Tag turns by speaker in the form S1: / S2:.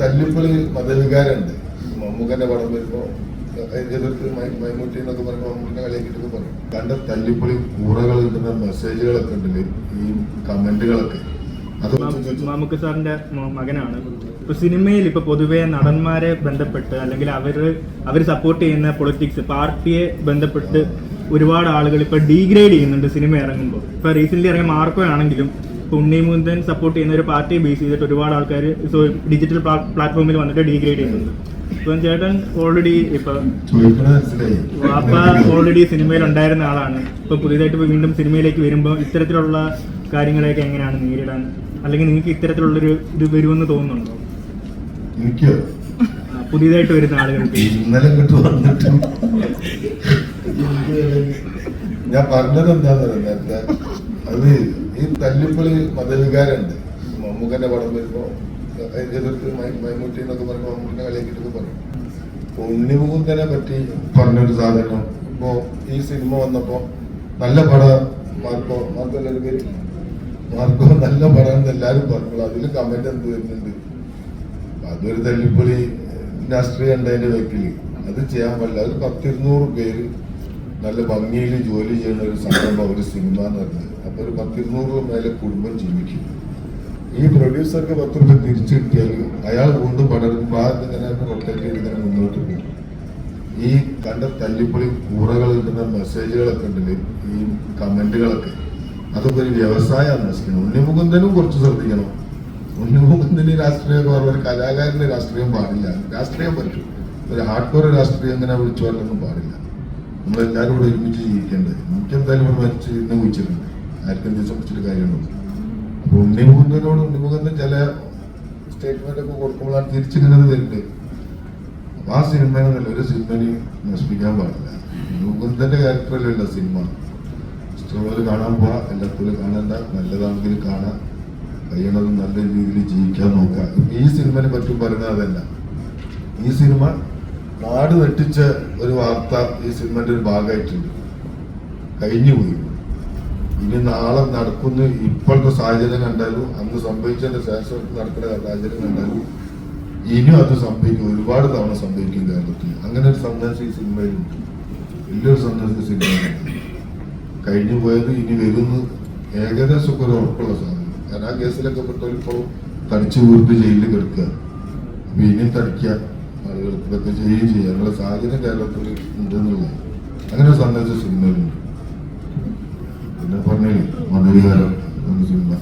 S1: തല്ലിപ്പൊളി മതവികാരമുണ്ട്. മമ്മൂക്കന്റെ പടം വരുമ്പോ മൈമൂട്ടി എന്നൊക്കെ പറയുമ്പോൾ മമ്മൂട്ടിനെ കളിയാക്കിട്ടൊക്കെ പറയും. കണ്ട തല്ലിപ്പൊളി കൂറകൾ കിട്ടുന്ന മെസ്സേജുകളൊക്കെ ഉണ്ടല്ലേ ഈ കമന്റുകളൊക്കെ
S2: മാമുക്ക സാറിന്റെ മകനാണ്. ഇപ്പൊ സിനിമയിൽ ഇപ്പൊ പൊതുവെ നടന്മാരെ ബന്ധപ്പെട്ട് അല്ലെങ്കിൽ അവർ അവർ സപ്പോർട്ട് ചെയ്യുന്ന പൊളിറ്റിക്സ് പാർട്ടിയെ ബന്ധപ്പെട്ട് ഒരുപാട് ആളുകൾ ഇപ്പൊ ഡീഗ്രേഡ് ചെയ്യുന്നുണ്ട് സിനിമ ഇറങ്ങുമ്പോൾ. ഇപ്പൊ റീസെന്റ് ഇറങ്ങിയ മാർക്കോ ആണെങ്കിലും ഇപ്പൊ ഉണ്ണിമുന്തൻ സപ്പോർട്ട് ചെയ്യുന്ന ഒരു പാർട്ടിയെ ബേസ് ചെയ്തിട്ട് ഒരുപാട് ആൾക്കാർ സോ ഡിജിറ്റൽ പ്ലാറ്റ്ഫോമിൽ വന്നിട്ട് ഡീഗ്രേഡ് ചെയ്യുന്നുണ്ട് ഇപ്പം ചേട്ടൻ ഓൾറെഡി ഇപ്പൊ വാപ്പ ഓൾറെഡി സിനിമയിൽ ഉണ്ടായിരുന്ന ആളാണ്. ഇപ്പൊ പുതിയതായിട്ട് വീണ്ടും സിനിമയിലേക്ക് വരുമ്പോൾ ഇത്തരത്തിലുള്ള കാര്യങ്ങളെയൊക്കെ എങ്ങനെയാണ് നേരിടാൻ? അല്ലെങ്കിൽ നിങ്ങൾക്ക് ഇത്തരത്തിലുള്ളൊരു ഇത് വരുമെന്ന് തോന്നുന്നുണ്ടോ?
S1: എനിക്ക്
S2: പുതിയതായിട്ട് വരുന്ന ആളുകൾക്ക്.
S1: ഇന്നലെ വന്നിട്ട്. ഞാൻ പറഞ്ഞത് പറയുക നേരത്തെ അത് ഈ തല്ലിപ്പൊളി മതവികാരമുണ്ട്. മമ്മൂക്കന്റെ പടം വരുമ്പോ എതിർത്ത് മൈമൂട്ടി എന്നൊക്കെ പറയുമ്പോൾ പറയും. ഉണ്ണിമുകുന്ദനെ പറ്റി പറഞ്ഞൊരു സാധനം. ഇപ്പോ ഈ സിനിമ വന്നപ്പോ നല്ല പടം മാർക്കോ മാർക്കോ അല്ലേ പേര് മാർക്കോ നല്ല പടം എല്ലാരും പറഞ്ഞു. അതിൽ കമന്റ് എന്ത് വരുന്നുണ്ട്? അതൊരു തല്ലിപ്പൊളി രാഷ്ട്രീയം ഉണ്ട് അതിന്റെ വെക്കിൽ. അത് ചെയ്യാൻ പാടില്ല ഒരു പത്തിരുന്നൂറ് പേര് നല്ല ഭംഗിയിൽ ജോലി ചെയ്യുന്ന ഒരു സംരംഭം ഒരു സിനിമ എന്ന് പറഞ്ഞത്. അപ്പൊ ഒരു പത്തിരുന്നൂറ് മേലെ കുടുംബം ജീവിക്കുന്നു. ഈ പ്രൊഡ്യൂസർക്ക് പത്ത് രൂപ തിരിച്ചു കിട്ടിയാൽ അയാൾ കൊണ്ട് പടരുമ്പോൾ ആ ഇങ്ങനെ റൊട്ടേറ്റ് ചെയ്ത് ഇങ്ങനെ മുന്നോട്ട് പോകും. ഈ കണ്ട തല്ലിപ്പൊളി കൂറകൾ കിട്ടുന്ന മെസ്സേജുകളൊക്കെ ഉണ്ടല്ലേ? ഈ കമന്റുകളൊക്കെ. അതൊക്കെ ഒരു വ്യവസായമാണ് അന്വേഷിക്കണം ഉണ്ണിമുകുന്ദനും കുറച്ച് ശ്രദ്ധിക്കണം. ഉണ്ണിമുകുന്ദന് രാഷ്ട്രീയം ഒരു കലാകാരന്റെ രാഷ്ട്രീയം പാടില്ല. രാഷ്ട്രീയം പറ്റും. ഒരു ഹാർഡ് കോർ രാഷ്ട്രീയം ഇങ്ങനെ വിളിച്ചു പാടില്ല. നമ്മളെല്ലാവരും കൂടെ ഒരുമിച്ച് ജീവിക്കേണ്ടത്. എനിക്കെന്തായാലും ഇവിടെ മരിച്ച് ഇന്ന് കുഴിച്ചിട്ടുണ്ട്. ആർക്കും എന്തെങ്കിലും സംബന്ധിച്ചിട്ട് കാര്യമുണ്ടോ? അപ്പൊ ഉണ്ണിമുകുന്ദനോട് ഉണ്ണിമുകുന്ദൻ ചില സ്റ്റേറ്റ്മെന്റ് ഒക്കെ കൊടുക്കുമ്പോഴാണ് തിരിച്ചിങ്ങനെ തരുന്നത് അപ്പൊ ആ സിനിമയിൽ ഒരു സിനിമയിൽ നശിപ്പിക്കാൻ പാടില്ല. മുകുന്ദന്റെ ക്യാരക്ടറല്ലല്ല സിനിമ ഇഷ്ടമുള്ളവർ കാണാൻ പോവാ. എല്ലാത്തോലും കാണണ്ട. നല്ലതാണെങ്കിൽ കാണാം. കഴിയണത് നല്ല രീതിയിൽ ജീവിക്കാൻ നോക്കുക. ഈ സിനിമനെ പറ്റും പറയുന്നത് അതല്ല. ഈ സിനിമ നാട് വെട്ടിച്ച ഒരു വാർത്ത ഈ സിനിമന്റെ ഒരു ഭാഗമായിട്ടുണ്ട്. കഴിഞ്ഞുപോയി. ഇനി നാളെ നടക്കുന്ന ഇപ്പോഴത്തെ സാഹചര്യം കണ്ടാലും അന്ന് സംഭവിച്ചതിന്റെ ശേഷം നടക്കുന്ന സാഹചര്യം കണ്ടാലും ഇനിയും അത് സംഭവിക്കും. ഒരുപാട് തവണ സംഭവിക്കും കേരളത്തിൽ. അങ്ങനെ ഒരു സന്ദേശം ഈ സിനിമയിലുണ്ട് വലിയൊരു സന്ദേശം സിനിമയിലുണ്ട് കഴിഞ്ഞു പോയത് ഇനി വരുന്നു ഏകദേശം ഒക്കെ ഒരു ഉറപ്പുള്ള സാധനം. കാരണം ആ കേസിലൊക്കെ പെട്ടവരിപ്പോൾ തടിച്ചു വീർത്ത് ജയിലിൽ കിടക്കുക. അപ്പൊ ഇനിയും തടിക്കുക. ആളുകൾക്ക് ഇതൊക്കെ ചെയ്യുകയും ചെയ്യാനുള്ള സാഹചര്യം കേരളത്തിൽ ഉണ്ടെന്നുള്ളത്. അങ്ങനെ ഒരു സന്ദേശ സിനിമയിലുണ്ട്. പിന്നെ പറഞ്ഞില്ലേ മതവികാരം എന്ന സിനിമ